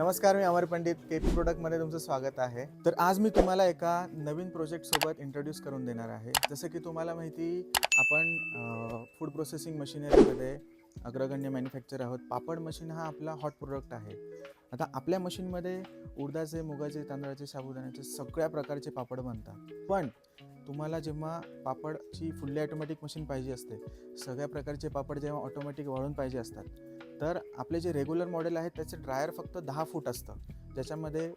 नमस्कार मी अमर पंडित के पी प्रोडक्टमध्ये तुमचं स्वागत आहे. तर आज मी तुम्हाला एका नवीन प्रोजेक्टसोबत इंट्रोड्यूस करून देणार आहे. जसं की तुम्हाला माहिती आपण फूड प्रोसेसिंग मशिनरीमध्ये अग्रगण्य मॅन्युफॅक्चर आहोत. पापड मशीन हा आपला हॉट प्रोडक्ट आहे. आता आपल्या मशीनमध्ये उडदाचे मुगाचे तांदळाचे साबुदाण्याचे सगळ्या प्रकारचे पापड बनतात. पण तुम्हाला जेव्हा पापडची फुल्ली ऑटोमॅटिक मशीन पाहिजे असते सगळ्या प्रकारचे पापड जेव्हा ऑटोमॅटिक वाळून पाहिजे असतात तर आपले जे रेग्युलर मॉडेल आहे त्याचे ड्रायर फक्त दहा फूट असतं. ज्याच्यामध्ये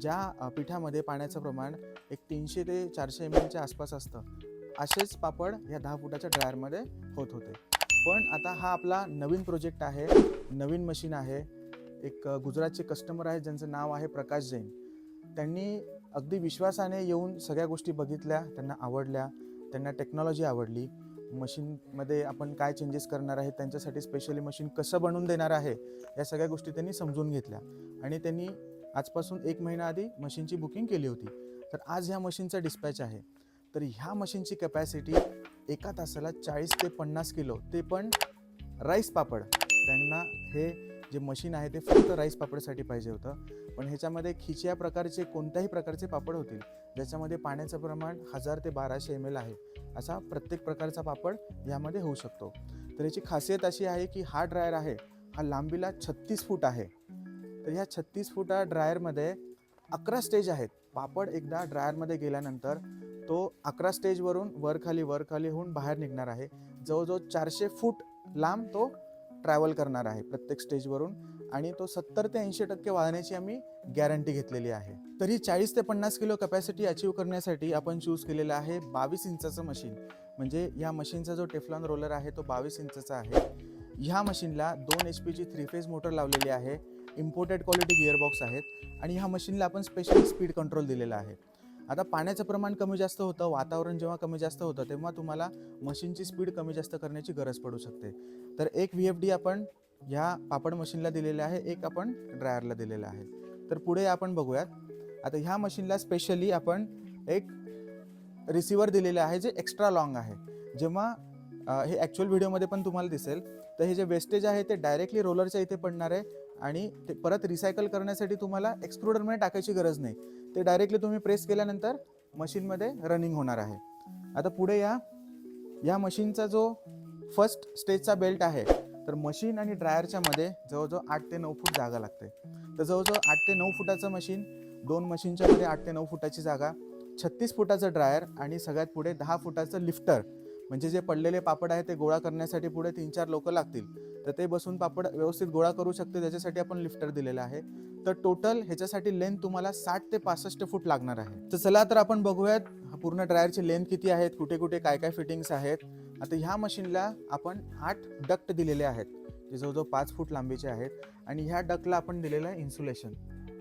ज्या पिठामध्ये पाण्याचं प्रमाण एक तीनशे ते चारशे एम एलच्या आसपास असतं. असेच पापड ह्या दहा फुटाच्या ड्रायरमध्ये होत होते. पण आता हा आपला नवीन प्रोजेक्ट आहे नवीन मशीन आहे. एक गुजरातचे कस्टमर आहेत ज्यांचं नाव आहे प्रकाश जैन. त्यांनी अगदी विश्वासाने येऊन सगळ्या गोष्टी बघितल्या त्यांना आवडल्या त्यांना टेक्नॉलॉजी आवडली. मशीनमध्ये आपण काय चेंजेस करणार आहे त्यांच्यासाठी स्पेशली मशीन कसं बनवून देणार आहे या सगळ्या गोष्टी त्यांनी समजून घेतल्या. आणि त्यांनी आजपासून एक महिना आधी मशीनची बुकिंग केली होती. तर आज ह्या मशीनचा डिस्पॅच आहे. तर ह्या मशीनची कॅपॅसिटी एका तासाला चाळीस ते पन्नास किलो ते पण राईस पापड. त्यांना हे जे मशीन आहे ते फक्त राईस पापडसाठी पाहिजे होतं. पण ह्याच्यामध्ये खिचिया प्रकारचे कोणत्याही प्रकारचे पापड होतील ज्याच्यामध्ये पाण्याचं प्रमाण हजार ते बाराशे एम एल आहे असा प्रत्येक प्रकारचा पापड यामध्ये होऊ शकतो. तर याची खासियत अशी आहे की हा ड्रायर आहे हा लांबीला छत्तीस फूट आहे. तर ह्या छत्तीस फुटा ड्रायरमध्ये अकरा स्टेज आहेत. पापड एकदा ड्रायरमध्ये गेल्यानंतर तो अकरा स्टेजवरून वर खाली होऊन बाहेर निघणार आहे. जवळजवळ चारशे फूट लांब तो ट्रॅव्हल करणार आहे प्रत्येक स्टेजवरून आणि तो सत्तर ते ऐंशी टक्के वाढण्याची आम्ही गॅरंटी घेतलेली आहे. तर ही चाळीस ते पन्नास किलो कपॅसिटी अचीव करण्यासाठी आपण चूज केलेलं आहे बावीस इंचाचं मशीन म्हणजे या मशीनचा जो टेफ्लॉन रोलर आहे तो बावीस इंचाचा आहे. ह्या मशीनला दोन एच पीची थ्री फेज मोटर लावलेली आहे. इम्पोर्टेड क्वालिटी गिअरबॉक्स आहेत. आणि ह्या मशीनला आपण स्पेशल स्पीड कंट्रोल दिलेला आहे. आता पाण्याचं प्रमाण कमी जास्त होतं वातावरण जेव्हा कमी जास्त होतं तेव्हा तुम्हाला मशीनची स्पीड कमी जास्त करण्याची गरज पडू शकते. तर एक व्ही एफ डी आपण ह्या पापड मशीनला दिलेल्या आहे एक आपण ड्रायरला दिलेला आहे. तर पुढे आपण बघूयात. आता ह्या मशीनला स्पेशली आपण एक रिसिवर दिलेलं आहे जे एक्स्ट्रा लॉंग आहे. जेव्हा हे ॲक्च्युअल व्हिडिओमध्ये पण तुम्हाला दिसेल तर हे जे वेस्टेज आहे ते डायरेक्टली रोलरच्या इथे पडणार आहे आणि ते परत रिसायकल करण्यासाठी तुम्हाला एक्सक्लुडरमध्ये टाकायची गरज नाही. ते डायरेक्टली तुम्ही प्रेस केल्यानंतर मशीनमध्ये रनिंग होणार आहे. आता पुढे या या मशीनचा जो फर्स्ट स्टेजचा बेल्ट आहे तर मशीन आणि ड्रायरच्या मध्ये जवळजवळ आठ ते नऊ फूट जागा लागते. तर जवळजवळ आठ ते नऊ फुटाचं मशीन दोन मशीनच्या मध्ये आठ ते नऊ फुटाची जागा छत्तीस फुटाचं ड्रायर आणि सगळ्यात पुढे दहा फुटाचं लिफ्टर. म्हणजे जे पडलेले पापड आहे ते गोळा करण्यासाठी पुढे तीन चार लोक लागतील. तर ते बसून पापड व्यवस्थित गोळा करू शकते त्याच्यासाठी आपण लिफ्टर दिलेलं आहे. तर टोटल ह्याच्यासाठी लेंथ तुम्हाला साठ ते पासष्ट फूट लागणार आहे. तर चला तर आपण बघूयात पूर्ण ड्रायरची लेंथ किती आहेत कुठे कुठे काय काय फिटिंग्स आहेत. आता ह्या मशीनला आपण आठ डक्ट दिलेले आहेत जे जवळजवळ पाच फूट लांबीचे आहेत. आणि ह्या डकला आपण दिलेलं आहे इन्सुलेशन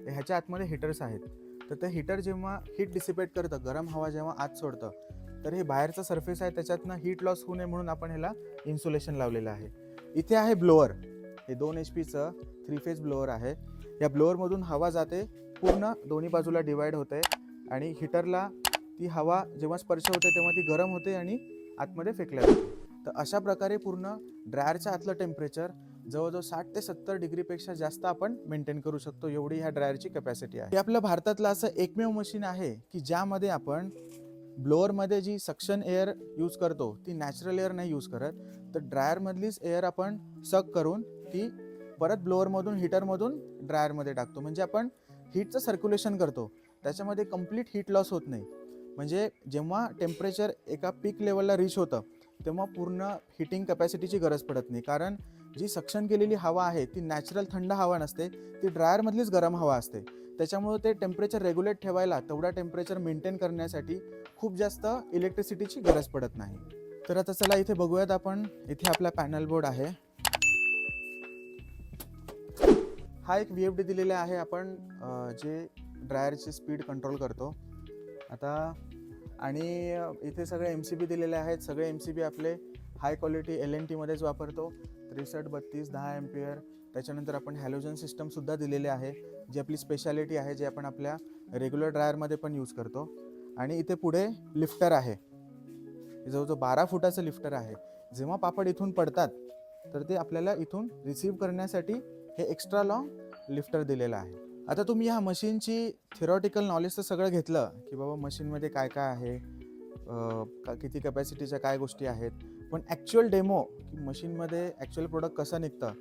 ह्याच्या आतमध्ये हिटर्स आहेत. तर ते हिटर जेव्हा हीट डिसिपेट करतं गरम हवा जेव्हा आत सोडतं तर हे बाहेरचा सरफेस आहे त्याच्यातनं हीट लॉस होऊ नये म्हणून आपण ह्याला इन्सुलेशन लावलेलं आहे. इथे आहे ब्लोअर हे दोन एच पीचं थ्री फेज ब्लोअर आहे. या ब्लोअरमधून हवा जाते पूर्ण दोन्ही बाजूला डिवाइड होते. आणि हिटरला ती हवा जेव्हा स्पर्श होते तेव्हा ती गरम होते आणि आतमध्ये फेकल्या जाते तर अशा प्रकारे पूर्ण ड्रायरच्या आतलं टेम्परेचर जवळजवळ साठ ते सत्तर डिग्रीपेक्षा जास्त आपण मेंटेन करू शकतो एवढी ह्या ड्रायरची कॅपॅसिटी आहे. हे आपलं भारतातलं असं एकमेव मशीन आहे की ज्यामध्ये आपण ब्लोअरमध्ये जी सक्शन एअर यूज करतो ती नॅचरल एअर नाही यूज करत तर ड्रायरमधलीच एअर आपण सक करून ती परत ब्लोअरमधून हिटरमधून ड्रायरमध्ये टाकतो. म्हणजे आपण हीटचं सर्क्युलेशन करतो. त्याच्यामध्ये कंप्लीट हीट लॉस होत नाही. म्हणजे जेव्हा टेम्परेचर एका पीक लेवलला रीच होतं तेव्हा पूर्ण हिटिंग कपॅसिटीची गरज पडत नाही. कारण जी सक्शन केलेली हवा आहे ती नॅचरल थंड हवा नसते ती ड्रायरमधलीच गरम हवा असते. त्याच्यामुळे ते टेम्परेचर रेग्युलेट ठेवायला तेवढा टेम्परेचर मेंटेन करण्यासाठी खूप जास्त इलेक्ट्रिसिटीची गरज पडत नाही. तर आता चला इथे बघूयात आपण इथे आपला पॅनल बोर्ड आहे. हा एक व्ही एफ डी दिलेला आहे आपण जे ड्रायरची स्पीड कंट्रोल करतो. आता आणि इथे सगळे एम सी बी दिलेले आहेत. सगळे एम सी बी आपले हाय क्वालिटी एल एन टीमध्येच वापरतो. त्रेसष्ट बत्तीस दहा एम्पियर त्याच्यानंतर आपण हॅलोजन सिस्टमसुद्धा दिलेले आहे. जी आपली स्पेशालिटी आहे जे आपण आपल्या रेग्युलर ड्रायरमध्ये पण यूज करतो. आणि इथे पुढे लिफ्टर आहे. जवळजवळ बारा फुटाचं लिफ्टर आहे. जेव्हा पापड इथून पडतात तर ते आपल्याला इथून रिसीव्ह करण्यासाठी हे एक्स्ट्रा लॉंग लिफ्टर दिलेलं आहे. आता तुम्ही ह्या मशीनची थिरॉटिकल नॉलेज तर सगळं घेतलं की बाबा मशीनमध्ये काय काय आहे का- किती कॅपॅसिटीच्या काय गोष्टी आहेत. पण ॲक्च्युअल डेमो की मशीनमध्ये ॲक्च्युअल प्रोडक्ट कसं निघतं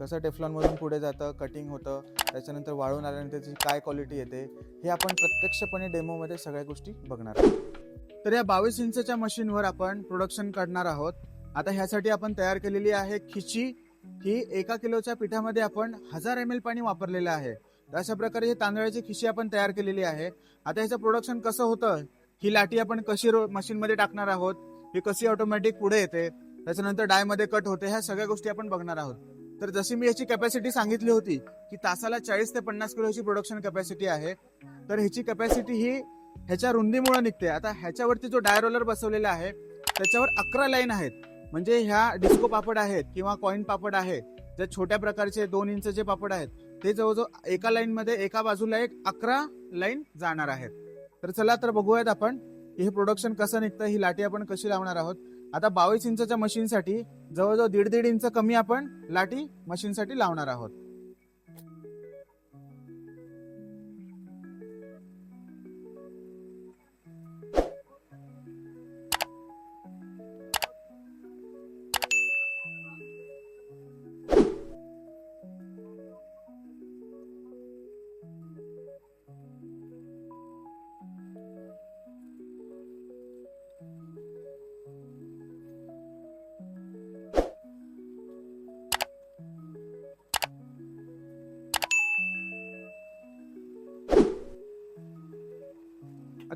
कसं टेफ्लॉनमधून पुढे जातं कटिंग होतं त्याच्यानंतर वाळून आल्यानंतर त्याची काय क्वालिटी येते हे आपण प्रत्यक्षपणे डेमोमध्ये सगळ्या गोष्टी बघणार आहोत. तर या बावीस इंचच्या मशीनवर आपण प्रोडक्शन करणार आहोत. आता ह्यासाठी आपण तयार केलेली आहे खिची ही एका किलोच्या पिठामध्ये आपण हजार एम एल पाणी वापरलेलं आहे. अशा प्रकारे हे तांदळाची खिशी आपण तयार केलेली आहे. आता ह्याचं प्रोडक्शन कसं होतं? ही लाटी आपण कशी रो मशीनमध्ये टाकणार आहोत? ही कशी ऑटोमॅटिक पुढे येते? त्याच्यानंतर डायमध्ये कट होते? ह्या सगळ्या गोष्टी आपण बघणार आहोत. तर जशी मी याची कॅपॅसिटी सांगितली होती की तासाला चाळीस ते पन्नास किलोची प्रोडक्शन कॅपॅसिटी आहे. तर ह्याची कॅपॅसिटी ही ह्याच्या रुंदीमुळे निघते. आता ह्याच्यावरती जो डाय रोलर बसवलेला आहे त्याच्यावर अकरा लाईन आहेत. म्हणजे ह्या डिस्को पापड आहेत किंवा कॉईन पापड आहेत जे छोट्या प्रकारचे दोन इंचचे पापड आहेत. ते जवळजवळ एका लाईन मध्ये एका बाजूला एक अकरा लाईन जाणार आहेत. तर चला तर बघूयात आपण हे प्रोडक्शन कसं निघतं ही लाटी आपण कशी लावणार आहोत. आता बावीस इंचच्या मशीनसाठी जवळजवळ दीड दीड इंच कमी आपण लाटी मशीनसाठी लावणार आहोत.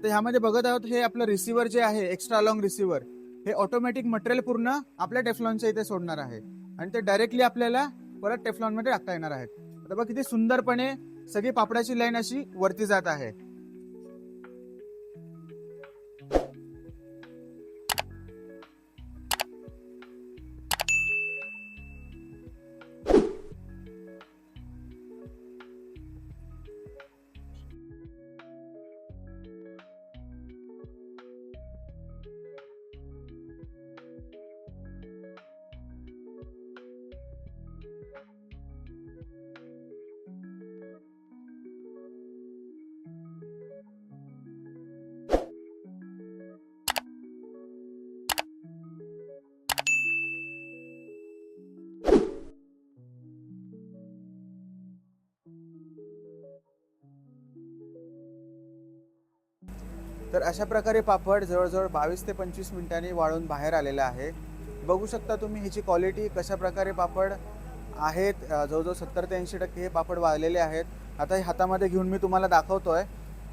आता ह्यामध्ये बघत आहोत हे आपलं रिसिव्हर जे आहे एक्स्ट्रा लॉंग रिसिव्हर हे ऑटोमॅटिक मटेरियल पूर्ण आपल्या टेफ्लॉनच्या इथे सोडणार आहे. आणि ते डायरेक्टली आपल्याला परत टेफलॉनमध्ये टाकता येणार आहेत आता बघा किती सुंदरपणे सगळी पापडाची लाईन अशी वरती जात आहे. तर अशा प्रकारे पापड जवळजवळ बावीस ते पंचवीस मिनिटांनी वाळून बाहेर आलेला आहे. बघू शकता तुम्ही ह्याची क्वालिटी कशा प्रकारे पापड आहेत. जवळजवळ सत्तर ते ऐंशी टक्के हे पापड वाळलेले आहेत. आता हे हातामध्ये घेऊन मी तुम्हाला दाखवतो आहे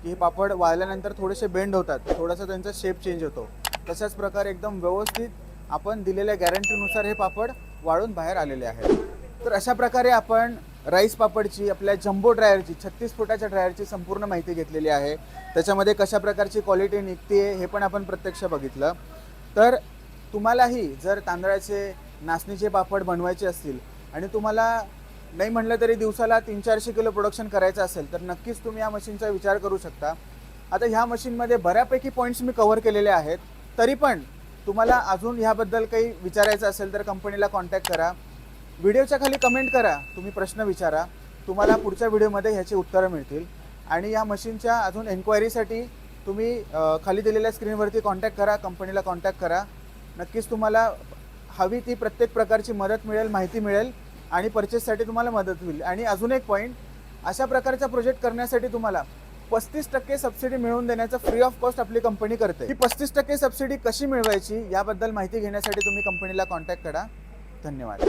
की हे पापड वाळल्यानंतर थोडेसे बेंड होतात. थोडासा त्यांचा शेप चेंज होतो. तशाच प्रकारे एकदम व्यवस्थित आपण दिलेल्या गॅरंटीनुसार हे पापड वाळून बाहेर आलेले आहेत. तर अशा प्रकारे आपण राईस पापडची आपल्या जम्बो ड्रायरची छत्तीस फुटाच्या ड्रायरची संपूर्ण माहिती घेतलेली आहे. त्याच्यामध्ये कशा प्रकारची क्वालिटी निघते हे पण आपण प्रत्यक्ष बघितलं. तर तुम्हालाही जर तांदळाचे नाचणीचे पापड बनवायचे असतील आणि तुम्हाला नाही म्हणलं तरी दिवसाला तीन चारशे किलो प्रोडक्शन करायचं असेल तर नक्कीच तुम्ही या मशीनचा विचार करू शकता. आता ह्या मशीनमध्ये बऱ्यापैकी पॉईंट्स मी कव्हर केलेले आहेत. तरी पण तुम्हाला अजून ह्याबद्दल काही विचारायचं असेल तर कंपनीला कॉन्टॅक्ट करा. व्हिडिओच्या खाली कमेंट करा तुम्ही प्रश्न विचारा. तुम्हाला पुढच्या व्हिडिओमध्ये ह्याची उत्तरं मिळतील. आणि या मशीनच्या अजून एन्क्वायरीसाठी तुम्ही खाली दिलेल्या स्क्रीनवरती कॉन्टॅक्ट करा कंपनीला कॉन्टॅक्ट करा. नक्कीच तुम्हाला हवी ती प्रत्येक प्रकारची मदत मिळेल माहिती मिळेल आणि परचेससाठी तुम्हाला मदत होईल. आणि अजून एक पॉईंट अशा प्रकारचा प्रोजेक्ट करण्यासाठी तुम्हाला पस्तीस टक्के सबसिडी मिळवून देण्याचं फ्री ऑफ कॉस्ट आपली कंपनी करते. ही पस्तीस टक्के सबसिडी कशी मिळवायची याबद्दल माहिती घेण्यासाठी तुम्ही कंपनीला कॉन्टॅक्ट करा. धन्यवाद.